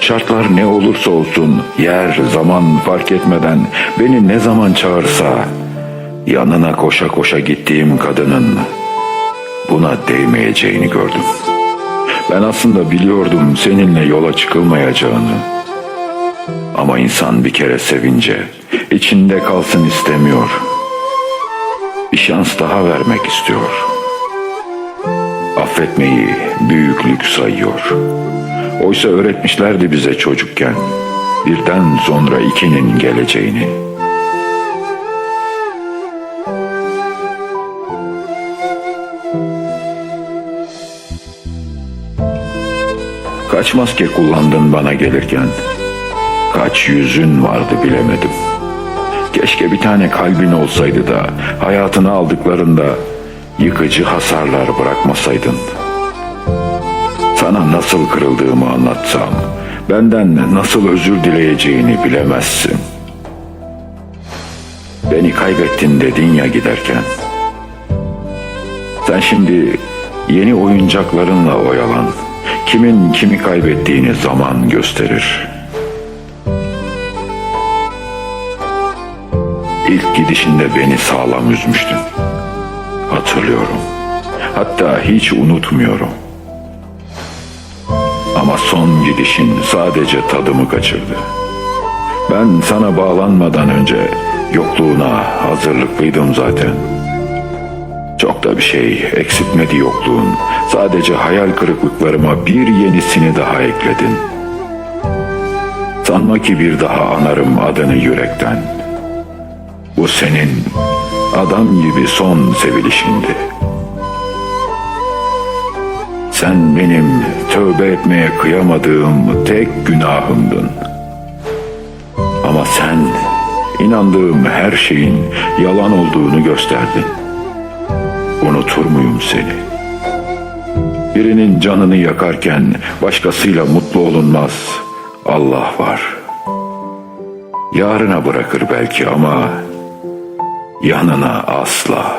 Şartlar ne olursa olsun, yer, zaman fark etmeden beni ne zaman çağırsa, yanına koşa koşa gittiğim kadının buna değmeyeceğini gördüm. Ben aslında biliyordum seninle yola çıkılmayacağını. Ama insan bir kere sevince içinde kalsın istemiyor. Bir şans daha vermek istiyor. Affetmeyi büyüklük sayıyor. Oysa öğretmişlerdi bize çocukken birden sonra ikinin geleceğini. Kaç maske kullandın bana gelirken? Kaç yüzün vardı bilemedim. Keşke bir tane kalbin olsaydı da hayatını aldıklarında yıkıcı hasarlar bırakmasaydın. Sana nasıl kırıldığımı anlatsam, benden nasıl özür dileyeceğini bilemezsin. Beni kaybettin dedin ya giderken. Sen şimdi yeni oyuncaklarınla oyalan. Kimin kimi kaybettiğini zaman gösterir. İlk gidişinde beni sağlam üzmüştün. Hatırlıyorum. Hatta hiç unutmuyorum. Ama son gidişin sadece tadımı kaçırdı. Ben sana bağlanmadan önce yokluğuna hazırlıklıydım zaten. Çok da bir şey eksiltmedi yokluğun. Sadece hayal kırıklıklarıma bir yenisini daha ekledin. Sanma ki bir daha anarım adını yürekten. Bu senin adam gibi son sevilişindi. Sen benim tövbe etmeye kıyamadığım tek günahımdın. Ama sen inandığım her şeyin yalan olduğunu gösterdin. Unutur muyum seni? Birinin canını yakarken başkasıyla mutlu olunmaz. Allah var. Yarına bırakır belki ama yanına asla.